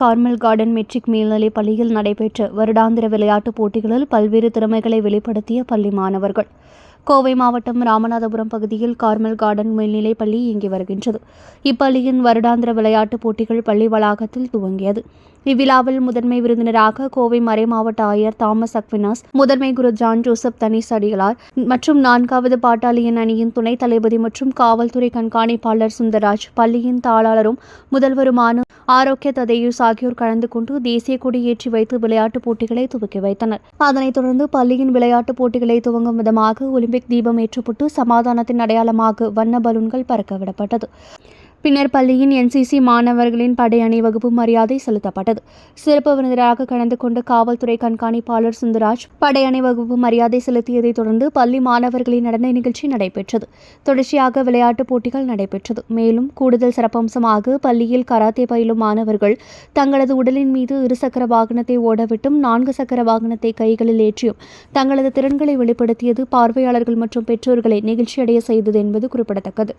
Carmel garden matric மேல்நிலைப் பள்ளியில் நடைபெற்ற வருடாந்திர விளையாட்டுப் போட்டிகளில் பல்வேறு திறமைகளை வெளிப்படுத்திய பள்ளி மாணவர்கள். கோவை மாவட்டம் ராமநாதபுரம் பகுதியில் கார்மல் கார்டன் மேல்நிலைப் பள்ளி இயங்கி வருகின்றது. இப்பள்ளியின் வருடாந்திர விளையாட்டுப் போட்டிகள் பள்ளி வளாகத்தில் துவங்கியது. இவ்விழாவில் முதன்மை விருந்தினராக கோவை மறை மாவட்ட ஆயர் தாமஸ் அக்வினாஸ் முதன்மை குரு ஜான் ஜோசப் தனிஸ் அடிகளார் மற்றும் நான்காவது பாட்டாளியன் அணியின் துணைத் தளபதி மற்றும் காவல்துறை கண்காணிப்பாளர் சுந்தரராஜ் பள்ளியின் தாளாளரும் முதல்வருமான ஆரோக்கிய ததேயுஸ் ஆகியோர் கலந்து கொண்டு தேசிய கொடி ஏற்றி வைத்து விளையாட்டுப் போட்டிகளை துவக்கி வைத்தனர். அதனைத் தொடர்ந்து பள்ளியின் விளையாட்டுப் போட்டிகளை துவங்கும் விதமாக ஒலிம்பிக் தீபம் ஏற்றப்பட்டு சமாதானத்தின் அடையாளமாக வண்ண பலூன்கள் பறக்கவிடப்பட்டது. பின்னர் பள்ளியின் என்சிசி மாணவர்களின் படையணி வகுப்பு மரியாதை செலுத்தப்பட்டது. சிறப்பு விருந்தினராக கலந்து கொண்ட காவல்துறை கண்காணிப்பாளர் சுந்தராஜ் படையணி வகுப்பு மரியாதை செலுத்தியதைத் தொடர்ந்து பள்ளி மாணவர்களின் நடன நிகழ்ச்சி நடைபெற்றது. தொடர்ச்சியாக விளையாட்டுப் போட்டிகள் நடைபெற்றது. மேலும் கூடுதல் சிறப்பம்சமாக பள்ளியில் கராத்தே பயிலும் மாணவர்கள் தங்களது உடலின் மீது இருசக்கர வாகனத்தை ஓடவிட்டும் நான்கு சக்கர வாகனத்தை கைகளில் ஏற்றியும் தங்களது திறன்களை வெளிப்படுத்தியது பார்வையாளர்கள் மற்றும் பெற்றோர்களை நிகழ்ச்சியடைய செய்தது என்பது குறிப்பிடத்தக்கது.